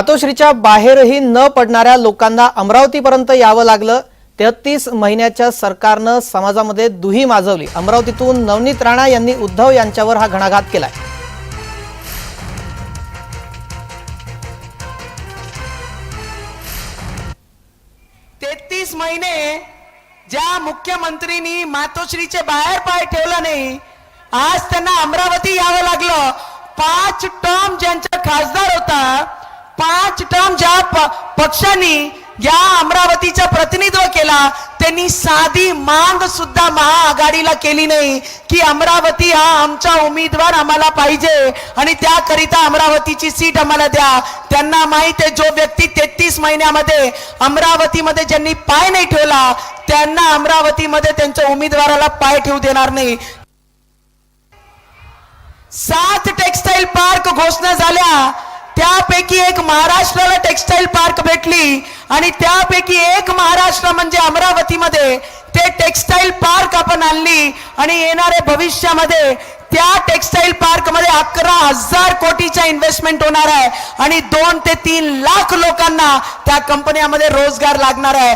मातोश्रीच्या बाहेरही न पडणाऱ्या लोकांना अमरावतीपर्यंत यावं लागलं. तेहतीस महिन्याच्या सरकारनं समाजामध्ये दुही माजवली. अमरावतीतून नवनीत राणा यांनी उद्धव यांच्यावर हा घणाघात केलाय. तेहतीस महिने ज्या मुख्यमंत्रीनी मातोश्रीचे बाहेर पाय ठेवला नाही आज त्यांना अमरावती यावं लागलं. पाच टर्म ज्यांचा खासदार होता पाच टर्म ज्या पक्षांनी या अमरावतीचं प्रतिनिधित्व केला त्यांनी साधी मांग सुद्धा महाआघाडीला केली नाही की अमरावती हा आमचा उमेदवार आम्हाला पाहिजे आणि त्याकरिता अमरावतीची सीट आम्हाला द्या. त्यांना माहीत आहे जो व्यक्ती तेहतीस महिन्यामध्ये अमरावतीमध्ये ज्यांनी पाय नाही ठेवला त्यांना अमरावतीमध्ये त्यांच्या उमेदवाराला पाय ठेवू देणार नाही. सात टेक्सटाईल पार्क घोषणा झाल्या. त्यापैकी एक महाराष्ट्राला टेक्सटाईल पार्क भेटली आणि त्यापैकी एक महाराष्ट्र म्हणजे अमरावतीमध्ये ते टेक्सटाईल पार्क आपण आणली आणि येणाऱ्या भविष्यामध्ये त्या टेक्सटाईल पार्कमध्ये अकरा हजार कोटीचा इन्व्हेस्टमेंट होणार आहे आणि दोन ते तीन लाख लोकांना त्या कंपन्यामध्ये रोजगार लागणार आहे.